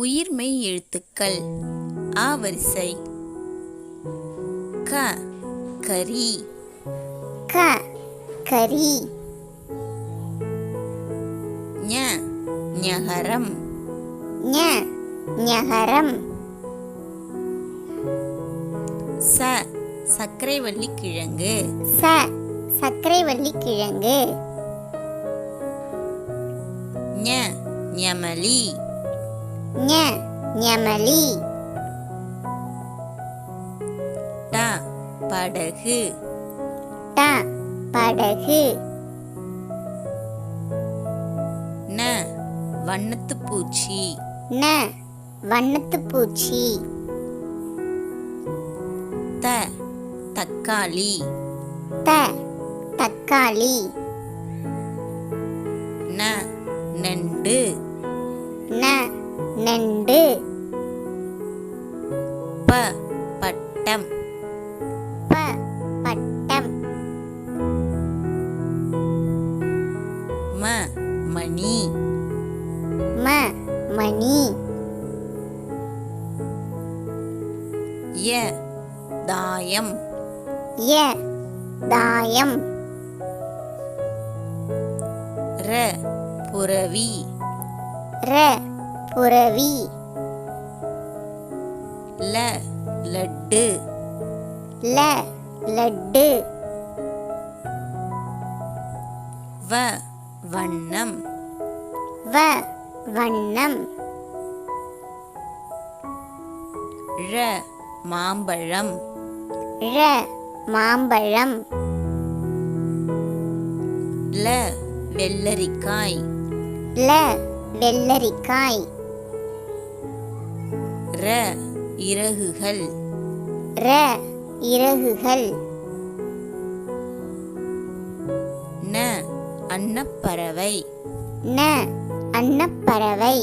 உயிர்மெய் எழுத்துக்கள். ஆ வரிசை க கரி. க கரி. ஞ ஞகரம். ஞ ஞகரம். ச சர்க்கரைவள்ளி கிழங்கு ச சர்க்கரைவள்ளி கிழங்கு ஞ ஞமலி. ஞ ஞமலி. ட படகு. ட படகு. ந வண்ணத்து பூச்சி. ந வண்ணத்து பூச்சி. த தக்காளி. த தக்காளி. ந நண்டு. ந நண்டு ப பட்டம். ப பட்டம். ம மணி. ம மணி. ய தாயம். ய தாயம். ர புரவி. ர புரவி ல லட்டு. ல லட்டு. வ வண்ணம். வ வண்ணம். ழ மாம்பழம். ழ மாம்பழம். ல வெள்ளரிக்காய். ல வெள்ளரிக்காய். ர இறகுகள். ர இறகுகள். ந அன்னப்பறவை ந அன்னப்பறவை